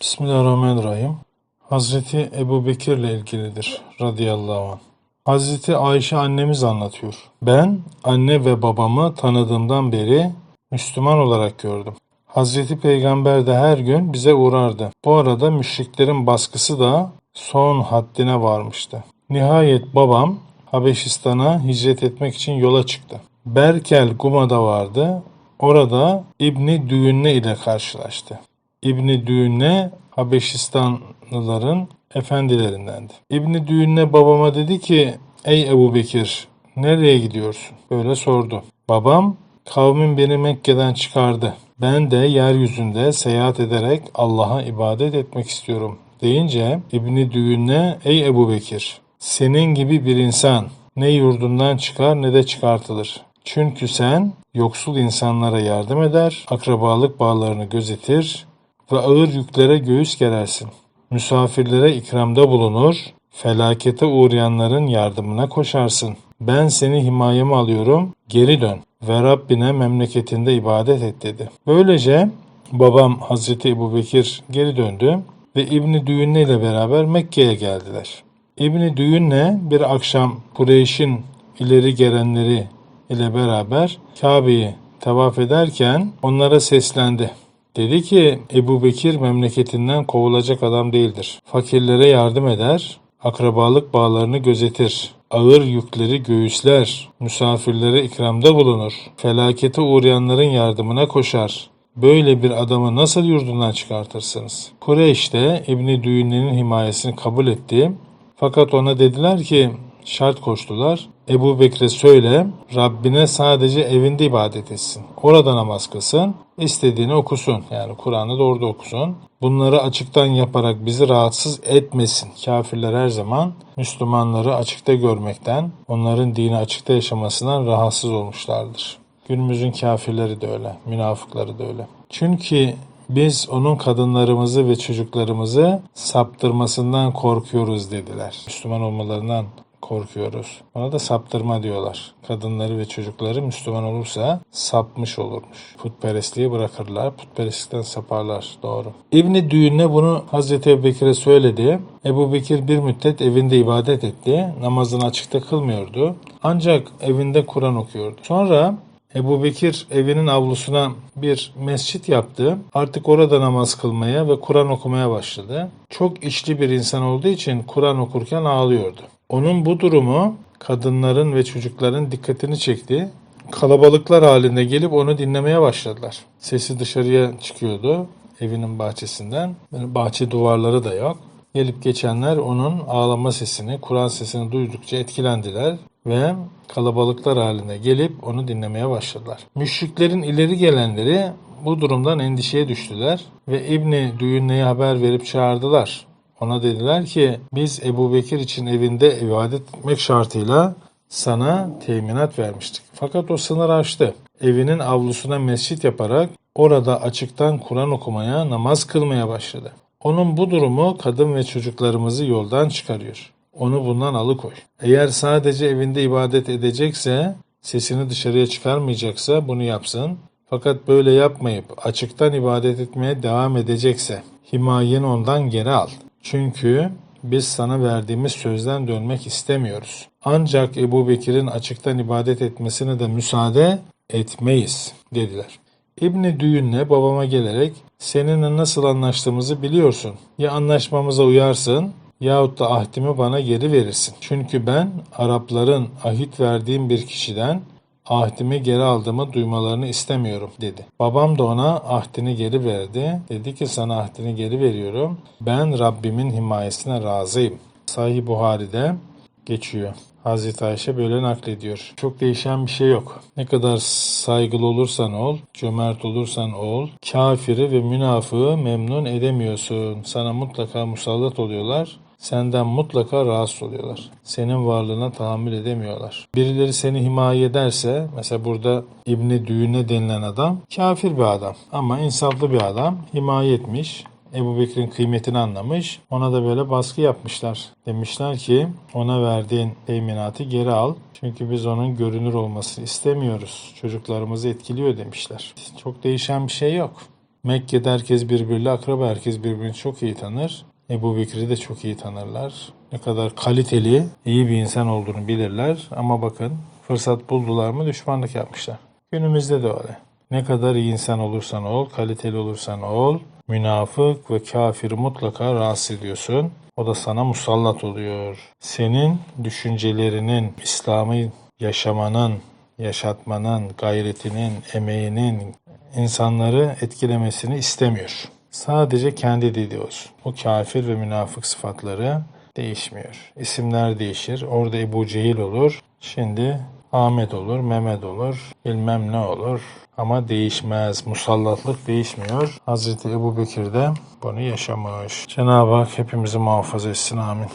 Bismillahirrahmanirrahim. Hazreti Ebu Bekir ile ilgilidir radıyallahu anh. Hazreti Ayşe annemiz anlatıyor. Ben anne ve babamı tanıdığımdan beri Müslüman olarak gördüm. Hazreti Peygamber de her gün bize uğrardı. Bu arada müşriklerin baskısı da son haddine varmıştı. Nihayet babam Habeşistan'a hicret etmek için yola çıktı. Berkel Guma'da vardı. Orada İbni Düğünne ile karşılaştı. İbni Düğünne Habeşistanlıların efendilerindendi. İbni Düğünne babama dedi ki Ey Ebu Bekir nereye gidiyorsun? Böyle sordu. Babam kavmin beni Mekke'den çıkardı. Ben de yeryüzünde seyahat ederek Allah'a ibadet etmek istiyorum deyince İbni Düğünne ey Ebu Bekir senin gibi bir insan ne yurdundan çıkar ne de çıkartılır. Çünkü sen yoksul insanlara yardım eder, akrabalık bağlarını gözetir ve ağır yüklere göğüs gerersin. Misafirlere ikramda bulunur, felakete uğrayanların yardımına koşarsın. Ben seni himayeme alıyorum, geri dön ve Rabbine memleketinde ibadet et dedi. Böylece babam Hazreti Ebu Bekir geri döndü ve İbni Düğünne ile beraber Mekke'ye geldiler. İbni Düğünne bir akşam Kureyş'in ileri gelenleri ile beraber Kabe'yi tavaf ederken onlara seslendi. Dedi ki Ebu Bekir memleketinden kovulacak adam değildir. Fakirlere yardım eder, akrabalık bağlarını gözetir. Ağır yükleri göğüsler, misafirlere ikramda bulunur. Felakete uğrayanların yardımına koşar. Böyle bir adamı nasıl yurdundan çıkartırsınız? Kureyş de İbni Düğünle'nin himayesini kabul etti. Fakat ona dediler ki şart koştular. Ebu Bekir'e söyle Rabbine sadece evinde ibadet etsin. Orada namaz kılsın. istediğini okusun. Yani Kur'an'ı da orada okusun. Bunları açıktan yaparak bizi rahatsız etmesin. Kafirler her zaman Müslümanları açıkta görmekten, onların dini açıkta yaşamasından rahatsız olmuşlardır. Günümüzün kafirleri de öyle, münafıkları da öyle. Çünkü biz onun kadınlarımızı ve çocuklarımızı saptırmasından korkuyoruz dediler. Müslüman olmalarından korkuyoruz. Ona da saptırma diyorlar. Kadınları ve çocukları Müslüman olursa sapmış olurmuş. Putperestliği bırakırlar. Putperestlikten saparlar. Doğru. İbni Düğün'e bunu Hazreti Ebu Bekir'e söyledi. Ebu Bekir bir müddet evinde ibadet etti. Namazını açıkta kılmıyordu. Ancak evinde Kur'an okuyordu. Sonra Ebu Bekir evinin avlusuna bir mescit yaptı. Artık orada namaz kılmaya ve Kur'an okumaya başladı. Çok içli bir insan olduğu için Kur'an okurken ağlıyordu. Onun bu durumu kadınların ve çocukların dikkatini çekti. Kalabalıklar halinde gelip onu dinlemeye başladılar. Sesi dışarıya çıkıyordu evinin bahçesinden. Bahçe duvarları da yok. Gelip geçenler onun ağlama sesini, Kur'an sesini duydukça etkilendiler ve kalabalıklar halinde gelip onu dinlemeye başladılar. Müşriklerin ileri gelenleri bu durumdan endişeye düştüler ve İbni Düğünne'ye haber verip çağırdılar. Ona dediler ki biz Ebu Bekir için evinde ibadet etmek şartıyla sana teminat vermiştik. Fakat o sınır aştı. Evinin avlusuna mescit yaparak orada açıktan Kur'an okumaya, namaz kılmaya başladı. Onun bu durumu kadın ve çocuklarımızı yoldan çıkarıyor. Onu bundan alıkoy. Eğer sadece evinde ibadet edecekse, sesini dışarıya çıkarmayacaksa bunu yapsın. Fakat böyle yapmayıp açıktan ibadet etmeye devam edecekse himayeni ondan geri al. Çünkü biz sana verdiğimiz sözden dönmek istemiyoruz. Ancak Ebu Bekir'in açıktan ibadet etmesine de müsaade etmeyiz dediler. İbni Düğün'le babama gelerek seninle nasıl anlaştığımızı biliyorsun. Ya anlaşmamıza uyarsın yahut da ahdimi bana geri verirsin. Çünkü ben Arapların ahit verdiğim bir kişiden ahdimi geri aldığımı duymalarını istemiyorum dedi. Babam da ona ahdini geri verdi. Dedi ki sana ahdini geri veriyorum. Ben Rabbimin himayesine razıyım. Sahih Buhari'de geçiyor. Hazreti Ayşe böyle naklediyor. Çok değişen bir şey yok. Ne kadar saygılı olursan ol, cömert olursan ol, kafiri ve münafığı memnun edemiyorsun. Sana mutlaka musallat oluyorlar. Senden mutlaka rahatsız oluyorlar. Senin varlığına tahammül edemiyorlar. Birileri seni himaye ederse, mesela burada İbni Düğüne denilen adam kafir bir adam ama insaflı bir adam himaye etmiş. Ebu Bekir'in kıymetini anlamış. Ona da böyle baskı yapmışlar. Demişler ki ona verdiğin teminatı geri al. Çünkü biz onun görünür olmasını istemiyoruz. Çocuklarımızı etkiliyor demişler. Çok değişen bir şey yok. Mekke'de herkes birbiriyle akraba, herkes birbirini çok iyi tanır. Ebu Bekir'i de çok iyi tanırlar. Ne kadar kaliteli, iyi bir insan olduğunu bilirler. Ama bakın fırsat buldular mı düşmanlık yapmışlar. Günümüzde de öyle. Ne kadar iyi insan olursan ol, kaliteli olursan ol, münafık ve kafiri mutlaka rahatsız ediyorsun. O da sana musallat oluyor. Senin düşüncelerinin, İslam'ı yaşamanın, yaşatmanın, gayretinin, emeğinin insanları etkilemesini istemiyor. Sadece kendi dediği olsun. O kafir ve münafık sıfatları değişmiyor. İsimler değişir. Orada Ebu Cehil olur. Şimdi Ahmet olur, Mehmet olur, bilmem ne olur. Ama değişmez. Musallatlık değişmiyor. Hazreti Ebu Bekir de bunu yaşamış. Cenab-ı Hak hepimizi muhafaza etsin. Amin.